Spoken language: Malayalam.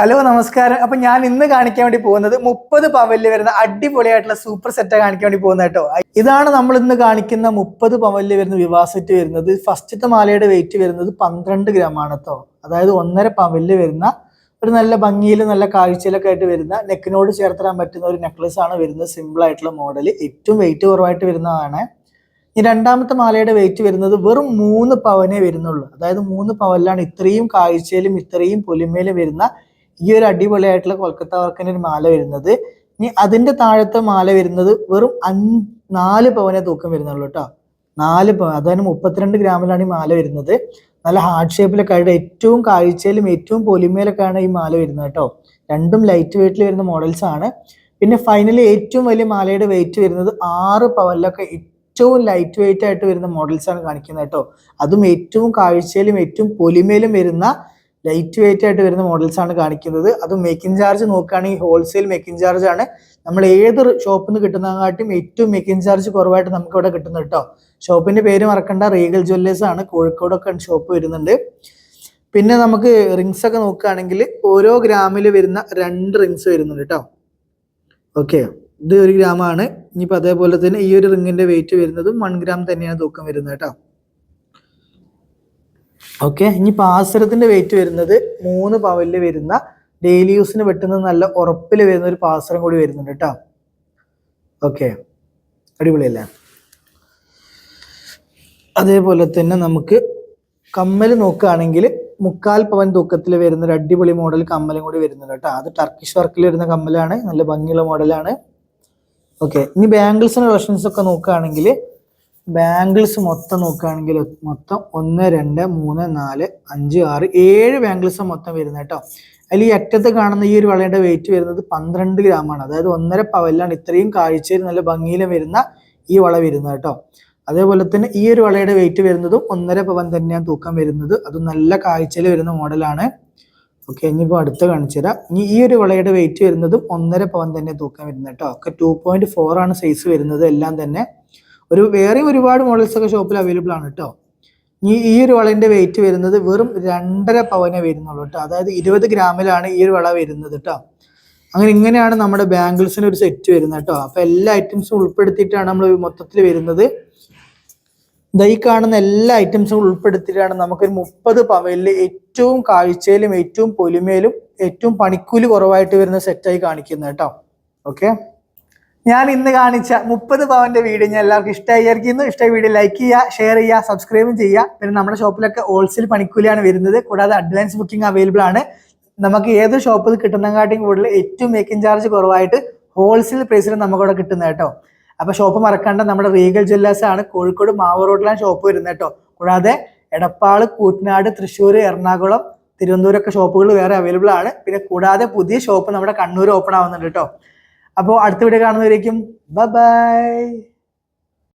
ഹലോ നമസ്കാരം. അപ്പൊ ഞാൻ ഇന്ന് കാണിക്കാൻ വേണ്ടി പോകുന്നത് മുപ്പത് പവലിൽ വരുന്ന അടിപൊളിയായിട്ടുള്ള സൂപ്പർ സെറ്റ് കാണിക്കാൻ വേണ്ടി പോകുന്നത് കേട്ടോ. ഇതാണ് നമ്മൾ ഇന്ന് കാണിക്കുന്ന മുപ്പത് പവലിൽ വരുന്ന വിവാഹ സെറ്റ് വരുന്നത്. ഫസ്റ്റത്തെ മാലയുടെ വെയിറ്റ് വരുന്നത് പന്ത്രണ്ട് ഗ്രാം ആണ് കേട്ടോ. അതായത് ഒന്നര പവലിൽ വരുന്ന ഒരു നല്ല ഭംഗിയിൽ നല്ല കാഴ്ചയിലൊക്കെ ആയിട്ട് വരുന്ന നെക്കിനോട് ചേർത്തിടാൻ പറ്റുന്ന ഒരു നെക്ലസ് ആണ് വരുന്നത്. സിമ്പിൾ ആയിട്ടുള്ള മോഡൽ ഏറ്റവും വെയിറ്റ് കുറവായിട്ട് വരുന്നതാണ്. ഈ രണ്ടാമത്തെ മാലയുടെ വെയിറ്റ് വരുന്നത് വെറും മൂന്ന് പവനേ വരുന്നുള്ളൂ. അതായത് മൂന്ന് പവനിലാണ് ഇത്രയും കാഴ്ചയിലും ഇത്രയും പൊലിമയിലും വരുന്ന ഈ ഒരു അടിപൊളിയായിട്ടുള്ള കൊൽക്കത്ത വർക്കിന്റെ ഒരു മാല വരുന്നത്. ഇനി അതിന്റെ താഴത്തെ മാല വരുന്നത് വെറും അഞ്ച് നാല് പവനെ തൂക്കം വരുന്നുള്ളൂ കേട്ടോ നാല് പവൻ അതായത് മുപ്പത്തിരണ്ട് ഗ്രാമിലാണ് ഈ മാല വരുന്നത്. നല്ല ഹാർഡ് ഷേപ്പിലൊക്കെ ആയിട്ട് ഏറ്റവും കാഴ്ചയിലും ഏറ്റവും പൊലിമയിലൊക്കെയാണ് ഈ മാല വരുന്നത് കേട്ടോ രണ്ടും ലൈറ്റ് വെയിറ്റിൽ വരുന്ന മോഡൽസ് ആണ്. പിന്നെ ഫൈനലി ഏറ്റവും വലിയ മാലയുടെ വെയിറ്റ് വരുന്നത് ആറ് പവനിലൊക്കെ ഏറ്റവും ലൈറ്റ് വെയിറ്റ് ആയിട്ട് വരുന്ന മോഡൽസ് ആണ് കാണിക്കുന്നത് കേട്ടോ അതും ഏറ്റവും കാഴ്ചയിലും ഏറ്റവും പൊലിമയിലും വരുന്ന ലൈറ്റ് വെയിറ്റ് ആയിട്ട് വരുന്ന മോഡൽസ് ആണ് കാണിക്കുന്നത്. അത് മേക്കിംഗ് ചാർജ് നോക്കുകയാണെങ്കിൽ ഹോൾസെയിൽ മേക്കിംഗ് ചാർജ് ആണ്. നമ്മൾ ഏത് ഷോപ്പിൽ നിന്ന് കിട്ടുന്നതിനെക്കാട്ടും ഏറ്റവും മേക്കിംഗ് ചാർജ് കുറവായിട്ട് നമുക്ക് ഇവിടെ കിട്ടുന്നത് കേട്ടോ ഷോപ്പിന്റെ പേര് മറക്കണ്ട. റീഗൽ ജ്വല്ലേഴ്സ് ആണ്. കോഴിക്കോടൊക്കെ ഷോപ്പ് വരുന്നുണ്ട്. പിന്നെ നമുക്ക് റിങ്സ് ഒക്കെ നോക്കുകയാണെങ്കിൽ ഓരോ ഗ്രാമിൽ വരുന്ന രണ്ട് റിങ്സ് വരുന്നുണ്ട് കേട്ടോ ഓക്കെ ഇത് ഒരു ഗ്രാമാണ്. ഇനിയിപ്പോൾ അതേപോലെ തന്നെ ഈ ഒരു റിങ്ങിന്റെ വെയിറ്റ് വരുന്നതും വൺ ഗ്രാം തന്നെയാണ് തൂക്കം വരുന്നത് കേട്ടോ ഓക്കെ ഇനി പാസരത്തിന്റെ വെയിറ്റ് വരുന്നത് മൂന്ന് പവലിൽ വരുന്ന ഡെയിലി യൂസിന് വെട്ടുന്ന നല്ല ഉറപ്പിൽ വരുന്ന ഒരു പാസരം കൂടി വരുന്നുണ്ട് കേട്ടോ ഓക്കെ അടിപൊളിയല്ലേ? അതേപോലെ തന്നെ നമുക്ക് കമ്മൽ നോക്കുകയാണെങ്കിൽ മുക്കാൽ പവൻ തൂക്കത്തിൽ വരുന്ന ഒരു അടിപൊളി മോഡൽ കമ്മലും കൂടി വരുന്നുണ്ട് കേട്ടോ അത് ടർക്കിഷ് വർക്കിൽ വരുന്ന കമ്മലാണ് നല്ല ഭംഗിയുള്ള മോഡലാണ് ഓക്കെ ഇനി ബാംഗിൾസിന്റെ കളക്ഷൻസ് ഒക്കെ നോക്കുകയാണെങ്കിൽ ബാംഗിൾസ് മൊത്തം നോക്കുകയാണെങ്കിൽ മൊത്തം ഒന്ന് രണ്ട് മൂന്ന് നാല് അഞ്ച് ആറ് ഏഴ് ബാംഗിൾസ് മൊത്തം വരുന്നത് കേട്ടോ. അതിൽ ഈ അറ്റത്ത് കാണുന്ന ഈ ഒരു വളയുടെ വെയിറ്റ് വരുന്നത് പന്ത്രണ്ട് ഗ്രാമാണ് അതായത് ഒന്നര പവലിലാണ് ഇത്രയും കാഴ്ചയിൽ നല്ല ഭംഗിയിലും വരുന്ന ഈ വള വരുന്നത് കേട്ടോ. അതേപോലെ തന്നെ ഈ ഒരു വളയുടെ വെയിറ്റ് വരുന്നതും ഒന്നര പവൻ തന്നെയാണ് തൂക്കം വരുന്നത്. അത് നല്ല കാഴ്ചയിൽ വരുന്ന മോഡലാണ് ഓക്കെ ഇനിയിപ്പോൾ അടുത്ത കാണിച്ചു തരാം. ഇനി ഈ ഒരു വളയുടെ വെയിറ്റ് വരുന്നതും ഒന്നര പവൻ തന്നെ തൂക്കം വരുന്നത് കേട്ടോ. ഒക്കെ ടു ആണ് സൈസ് വരുന്നത് എല്ലാം തന്നെ. ഒരു വേറെയും ഒരുപാട് മോഡൽസ് ഒക്കെ ഷോപ്പിൽ അവൈലബിൾ ആണ് കേട്ടോ ഈ ഈ ഒരു വളന്റെ വെയിറ്റ് വരുന്നത് വെറും രണ്ടര പവനെ വരുന്നുള്ളൂ കേട്ടോ അതായത് ഇരുപത് ഗ്രാമിലാണ് ഈ ഒരു വള വരുന്നത് കേട്ടോ അങ്ങനെ ഇങ്ങനെയാണ് നമ്മുടെ ബാംഗിൾസിന് ഒരു സെറ്റ് വരുന്നത് കേട്ടോ അപ്പൊ എല്ലാ ഐറ്റംസും ഉൾപ്പെടുത്തിയിട്ടാണ് നമ്മൾ മൊത്തത്തിൽ വരുന്നത്. ദൈ കാണുന്ന എല്ലാ ഐറ്റംസും ഉൾപ്പെടുത്തിയിട്ടാണ് നമുക്കൊരു മുപ്പത് പവനിൽ ഏറ്റവും കാഴ്ചയിലും ഏറ്റവും പൊലിമയിലും ഏറ്റവും പണിക്കൂലി കുറവായിട്ട് വരുന്ന സെറ്റായി കാണിക്കുന്നത് കേട്ടോ ഓക്കെ ഞാൻ ഇന്ന് കാണിച്ച മുപ്പത് പവന്റെ വീഡിയോ ഞാൻ എല്ലാവർക്കും ഇഷ്ടമായിരിക്കുന്നു ഇഷ്ടമായ വീഡിയോ ലൈക്ക് ചെയ്യുക ഷെയർ ചെയ്യുക സബ്സ്ക്രൈബും ചെയ്യുക. പിന്നെ നമ്മുടെ ഷോപ്പിലൊക്കെ ഹോൾസെയിൽ പണിക്കൂലിയാണ് വരുന്നത്. കൂടാതെ അഡ്വാൻസ് ബുക്കിംഗ് അവൈലബിൾ ആണ്. നമുക്ക് ഏത് ഷോപ്പിൽ കിട്ടുന്നതിനെക്കാട്ടിയും കൂടുതൽ ഏറ്റവും മേക്കിംഗ് ചാർജ് കുറവായിട്ട് ഹോൾസെയിൽ പ്രൈസിൽ നമുക്കവിടെ കിട്ടുന്നത് കേട്ടോ. അപ്പൊ ഷോപ്പ് മറക്കണ്ട നമ്മുടെ റീഗൽ ജ്വല്ലേഴ്സ് ആണ് കോഴിക്കോട് മാവ് റോഡിലാണ് ഷോപ്പ് വരുന്നത് കേട്ടോ. കൂടാതെ എടപ്പാൾ കൂറ്റനാട് തൃശ്ശൂർ എറണാകുളം തിരുവനന്തപുരമൊക്കെ ഷോപ്പുകൾ വേറെ അവൈലബിൾ ആണ്. പിന്നെ കൂടാതെ പുതിയ ഷോപ്പ് നമ്മുടെ കണ്ണൂർ ഓപ്പൺ ആവുന്നുണ്ട് കേട്ടോ. അപ്പോൾ അടുത്ത വീഡിയോ കാണുന്നവരേക്കും. ബൈ